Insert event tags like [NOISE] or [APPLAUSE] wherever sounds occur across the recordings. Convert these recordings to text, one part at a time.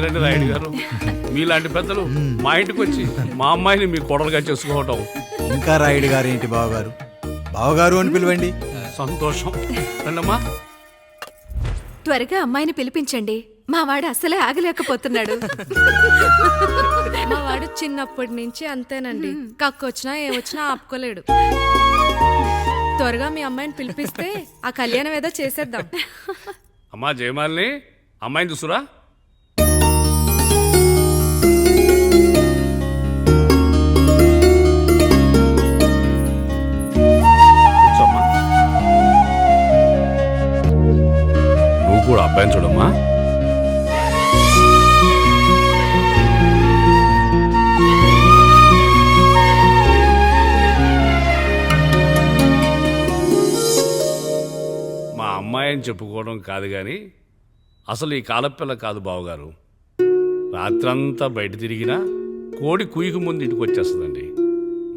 రండి రండి రాయుడు గారు. మీలాంటి పెద్దలు మా ఇంటికి వచ్చి మా అమ్మాయిని మీ కోడలుగా చేసుకోవటం. ఇంకా రాయుడు గారు ఏంటి బావగారు? బావగారు అని పిలవండి. సంతోషం. రండమ్మా. త్వరగా అమ్మాయిని పిలిపించండి. మా వాడు అసలే ఆగలేకపోతున్నాడు. మా వాడు చిన్నప్పటి నుంచి అంతేనండి. కక్కొచ్చినా ఏమొచ్చినా ఆపుకోలేడు. త్వరగా మీ అమ్మాయిని పిలిపిస్తే ఆ కళ్యాణం ఏదో చేసేద్దాం. అమ్మా జయమాలిని. అమ్మాయిని చూసురా. అబ్బాయిని చూడమ్మా. మా అమ్మాయి అని చెప్పుకోవడం కాదు కానీ అసలు ఈ కాలపిల్ల కాదు బావగారు. రాత్రంతా బయట తిరిగినా కోడి కుయ్యకు ముందు ఇంటికి వచ్చేస్తుందండి.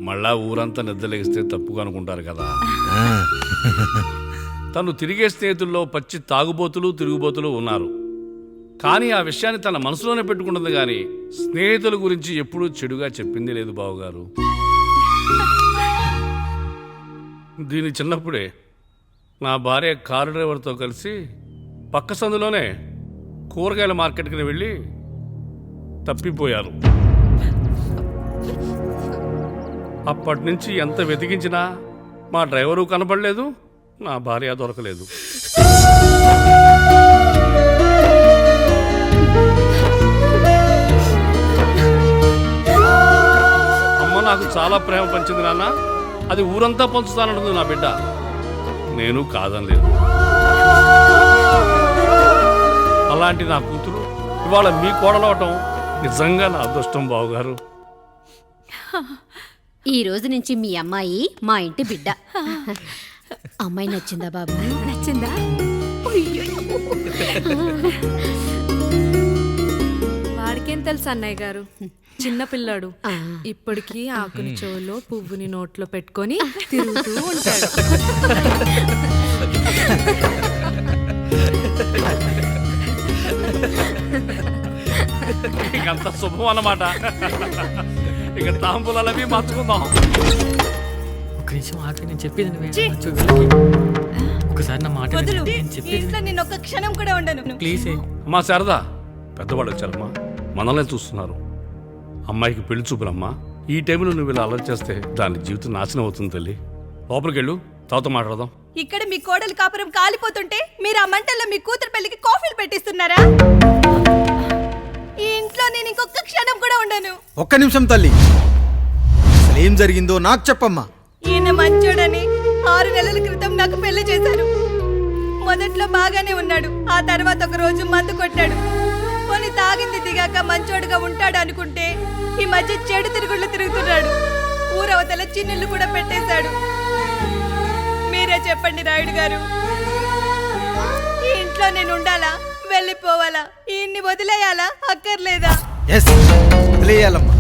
మళ్ళా ఊరంతా నిద్రలేగిస్తే తప్పుగా అనుకుంటారు కదా. తను తిరిగే స్నేహితుల్లో పచ్చి తాగుబోతులు తిరుగుబోతులు ఉన్నారు. కానీ ఆ విషయాన్ని తన మనసులోనే పెట్టుకుంటుంది కానీ స్నేహితుల గురించి ఎప్పుడూ చెడుగా చెప్పింది లేదు బావగారు. దీని చిన్నప్పుడే నా భార్య కారు డ్రైవర్తో కలిసి పక్క సందులోనే కూరగాయల మార్కెట్కి వెళ్ళి తప్పిపోయారు. అప్పటి నుంచి ఎంత వెతికించినా మా డ్రైవరు కనపడలేదు. నా భార్య దొరకలేదు. అమ్మ నాకు చాలా ప్రేమ పంచింది నాన్న. అది ఊరంతా పంచుతానంటుంది నా బిడ్డ. నేను కాదనలేదు. అలాంటి నా కూతురు ఇవాళ మీ కోడలవటం నిజంగా నా అదృష్టం బావగారు. ఈ రోజు నుంచి మీ అమ్మాయి మా ఇంటి బిడ్డ. [LAUGHS] అమ్మాయి నచ్చిందా బాబు? నచ్చిందా? వాడికేం తెలుసు అన్నయ్య గారు? చిన్న పిల్లాడు. ఇప్పటికీ ఆకుని చెవులో పువ్వుని నోట్లో పెట్టుకొని తిరుగుతూ ఉంటాడు. ఇంకంత శుభం అన్నమాట. ఇక తాంబూలాలవి మార్చుకుందాం. ఒక నిమిషం ఆగి నేను చెప్పేది నువ్వే. ఒకసారి నా మాట. నేను చెప్పేది ఇంట్లో నేను ఒక్క క్షణం కూడా ఉండను. ప్లీజ్. అమ్మా శారదా. పెద్దవాళ్ళు వచ్చారమ్మా. మనల్ని చూస్తున్నారు. అమ్మాయికి పెళ్ళి చూపులమ్మా. ఈ టైంలో నువ్వు ఇలా అలర్ట్ చేస్తే దాని జీవితం నాశనం అవుతుంది తల్లి. లోపలికి వెళ్ళు. తర్వాత మాట్లాడదాం. ఇక్కడ మీ కోడలు కాపురం కాలిపోతుంటే మీరు ఆ మంటల్లో మీ కూతురు పెళ్ళికి కాఫీలు పెట్టిస్తున్నారా? ఈ ఇంట్లో నేను ఇంకొక క్షణం కూడా ఉండను. ఒక్క నిమిషం తల్లి. అసలు ఏం జరిగిందో నాకు చెప్పమ్మా. ఈయన మంచోడని ఆరు నెలల క్రితం నాకు పెళ్ళి చేశారు. మొదట్లో బాగానే ఉన్నాడు. ఆ తర్వాత ఒక రోజు మందు కొట్టాడు. కొన్ని తాగింది దిగాక మంచోడుగా ఉంటాడు అనుకుంటే ఈ మధ్య చెడు తిరుగుళ్ళు తిరుగుతున్నాడు. ఊరవతల చిన్నుళ్ళు కూడా పెట్టేశాడు. మీరే చెప్పండి రాయుడు గారు. ఈ ఇంట్లో నేను ఉండాలా? వెళ్ళిపోవాలా? ఈయన్ని వదిలేయాలా? అక్కర్లేదా? ఎస్ వదిలేయాలమ్మా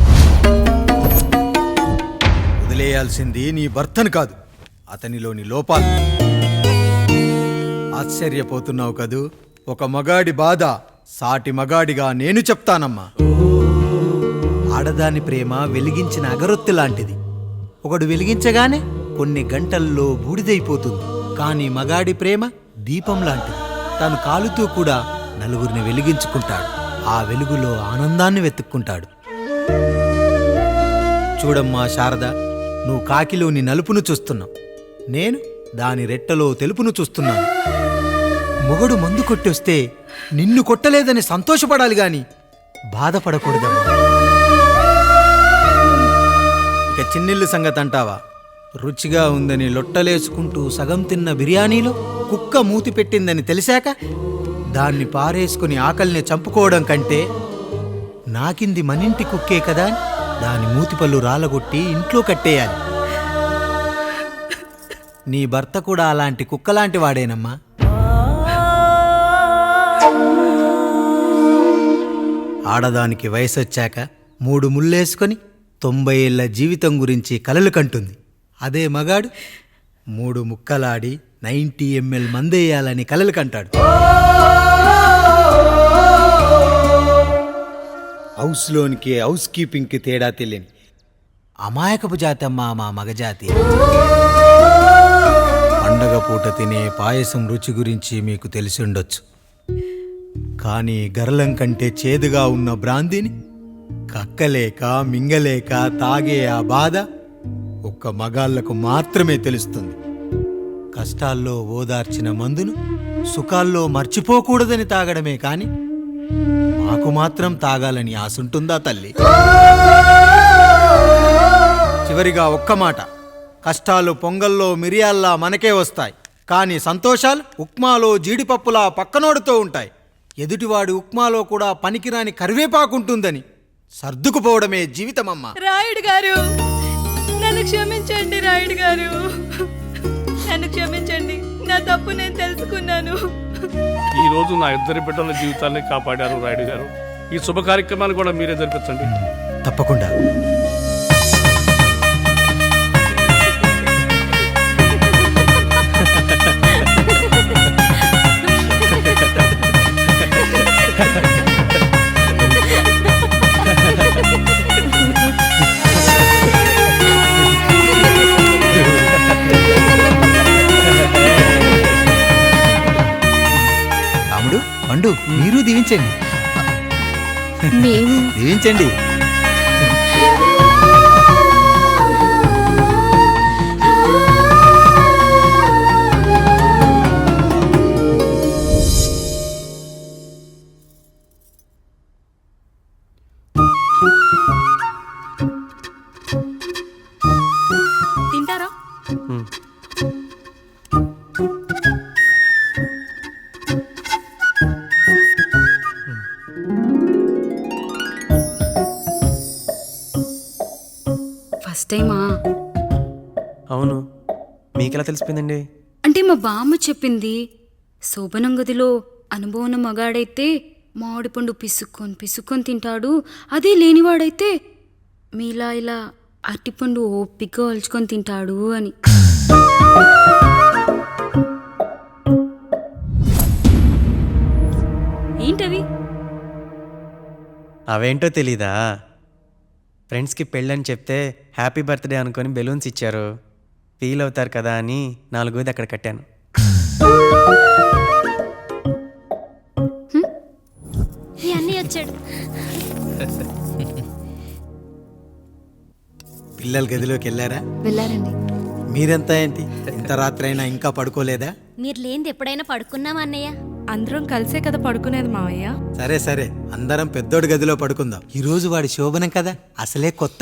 వదిలేయాల్సింది నీ భర్తను కాదు అతనిలోని లోపాలు. ఆశ్చర్యపోతున్నావు కదూ? ఒక మగాడి బాధ సాటి మగాడిగా నేను చెప్తానమ్మా. ఆడదాని ప్రేమ వెలిగించిన అగరొత్తి లాంటిది. ఒకడు వెలిగించగానే కొన్ని గంటల్లో బూడిదైపోతుంది. కానీ మగాడి ప్రేమ దీపం లాంటిది. తను కాలుతూ కూడా నలుగురిని వెలిగించుకుంటాడు. ఆ వెలుగులో ఆనందాన్ని వెతుక్కుంటాడు. చూడమ్మా శారద. నువ్వు కాకిలోని నలుపును చూస్తున్నావు. నేను దాని రెట్టలో తెలుపును చూస్తున్నాను. మొగడు మందు కొట్టొస్తే నిన్ను కొట్టలేదని సంతోషపడాలి గాని బాధపడకూడదమ్మా. ఇక చిన్నిల్లు సంగతి అంటావా? రుచిగా ఉందని లొట్టలేసుకుంటూ సగం తిన్న బిర్యానీలో కుక్క మూతి పెట్టిందని తెలిసాక దాన్ని పారేసుకుని ఆకలిని చంపుకోవడం కంటే నాకింది మనింటి కుక్కే కదా అని దాని మూతిపళ్ళు రాలగొట్టి ఇంట్లో కట్టేయాలి. నీ భర్త కూడా అలాంటి కుక్కలాంటి వాడేనమ్మా. ఆడదానికి వయసొచ్చాక మూడు ముళ్ళేసుకొని తొంభై ఏళ్ళ జీవితం గురించి కలలు కంటుంది. అదే మగాడు మూడు ముక్కలాడి నైంటీ ఎంఎల్ మందేయాలని కలలు కంటాడు. హౌస్లోనికి హౌస్ కీపింగ్కి తేడా తెలియని అమాయకపు జాతి అమ్మ మా మగజాతి పండగ పూట తినే పాయసం రుచి గురించి మీకు తెలిసి ఉండొచ్చు. కానీ గరళం కంటే చేదుగా ఉన్న బ్రాందీని కక్కలేక మింగలేక తాగే ఆ బాధ ఒక్క మగాళ్ళకు మాత్రమే తెలుస్తుంది. కష్టాల్లో ఓదార్చిన మందును సుఖాల్లో మర్చిపోకూడదని తాగడమే కానీ మాకు మాత్రం తాగాలని ఆశుంటుందా తల్లి? చివరిగా ఒక్క మాట. కష్టాలు పొంగల్లో మిరియాల్లా మనకే వస్తాయి. కానీ సంతోషాలు ఉప్మాలో జీడిపప్పులా పక్కనోడుతో ఉంటాయి. ఎదుటివాడి ఉప్మాలో కూడా పనికిరాని కరివేపాకుంటుందని సర్దుకుపోవడమే జీవితమమ్మా. రాయుడు గారు నన్ను క్షమించండి రాయుడు గారు. నన్ను క్షమించండి నా తప్పు నేను తెలుసుకున్నాను. ఈ రోజు నా ఇద్దరి బిడ్డల జీవితాన్ని కాపాడారు రాయుడు గారు. ఈ శుభ కార్యక్రమాన్ని కూడా మీరే జరిపించండి. తప్పకుండా. పండు మీరు దీవించండి. దీవించండి. తెలిసిపోయిందండి. అంటే మా బామ్మ చెప్పింది శోభనం గదిలో అనుభవం మగాడైతే మామిడి పండు పిసుక్కొని పిసుక్కొని తింటాడు అదే లేనివాడైతే మీలా ఇలా అరటిపండు ఓపిగ్గా ఒలుచుకొని తింటాడు అని. ఏంటవి? అవేంటో తెలీదా? ఫ్రెండ్స్కి పెళ్ళని చెప్తే హ్యాపీ బర్త్డే అనుకొని బెలూన్స్ ఇచ్చారు. ఫీల్ అవుతారు కదా అని నాలుగోది అక్కడ కట్టాను. అన్నీ వచ్చాడు. పిల్లల గదిలోకి వెళ్ళారా? వెళ్ళారండి. మీరెంత ఏంటి? ఇంత రాత్రైనా ఇంకా పడుకోలేదా? మీరు లేనిది ఎప్పుడైనా పడుకున్నామా అన్నయ్య? అందరం కలిసే కదా పడుకునేది మావయ్య. సరే సరే. అందరం పెద్దోడి గదిలో పడుకుందాం. ఈ రోజు వాడి శోభనం కదా? అసలే కొత్త.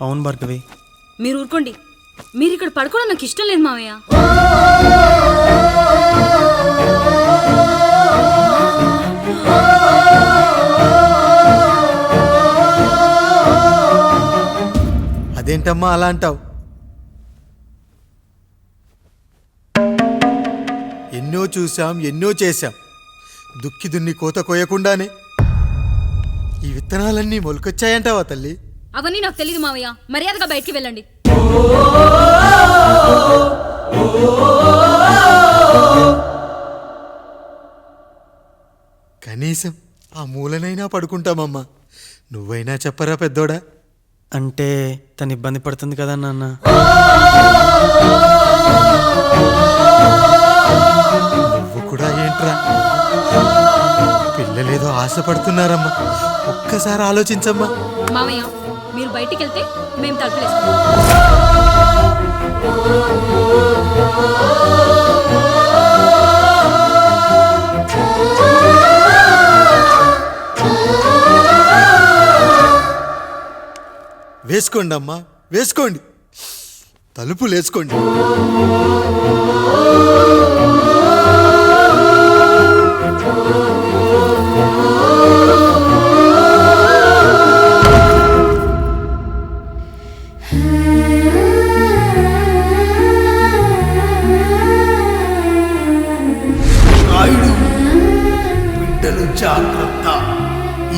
అవును భార్గవి. మీరు ఊరుకోండి. మీరు ఇక్కడ పడుకోవడం నాకు ఇష్టం లేదు మావయ్య. అదేంటమ్మా అలా అంటావు? ఎన్నో చూసాం ఎన్నో చేశాం. దుక్కి దున్ని కోత కోయకుండానే. ఈ విత్తనాలన్నీ మొలకొచ్చాయంటావా తల్లి? అవన్నీ నాకు తెలియదు మావయ్య. మర్యాదగా బయటికి వెళ్ళండి. కనీసం ఆ మూలనైనా పడుకుంటామమ్మా. నువ్వైనా చెప్పరా పెద్దోడా? అంటే తను ఇబ్బంది పడుతుంది కదా నాన్న. నువ్వు కూడా ఏంట్రా? పిల్లలేదో ఆశపడుతున్నారమ్మా. ఒక్కసారి ఆలోచించమ్మా. మావయ్య మీరు బయటికి వెళ్తే మేము తలుపులేస్తాం. వేసుకోండి అమ్మా వేసుకోండి. తలుపులు వేసుకోండి.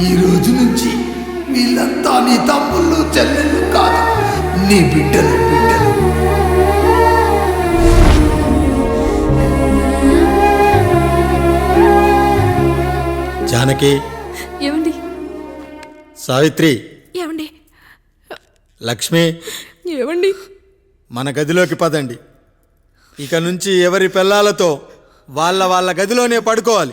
ఈ రోజు నుంచి వీళ్ళంతా నీ తమ్ముళ్ళు చెల్లెళ్ళు కాదు నీ బిడ్డలు బిడ్డలు. జానకి. ఏమండి? సావిత్రి. ఏమండి? లక్ష్మి. ఏమండి? మన గదిలోకి పదండి. ఇక నుంచి ఎవరి పిల్లలతో వాళ్ళ వాళ్ళ గదిలోనే పడుకోవాలి.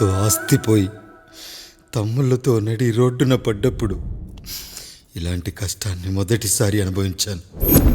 మరణంతో ఆస్తిపోయి తమ్ముళ్ళతో నడి రోడ్డున పడ్డప్పుడు ఇలాంటి కష్టాన్ని మొదటిసారి అనుభవించాను.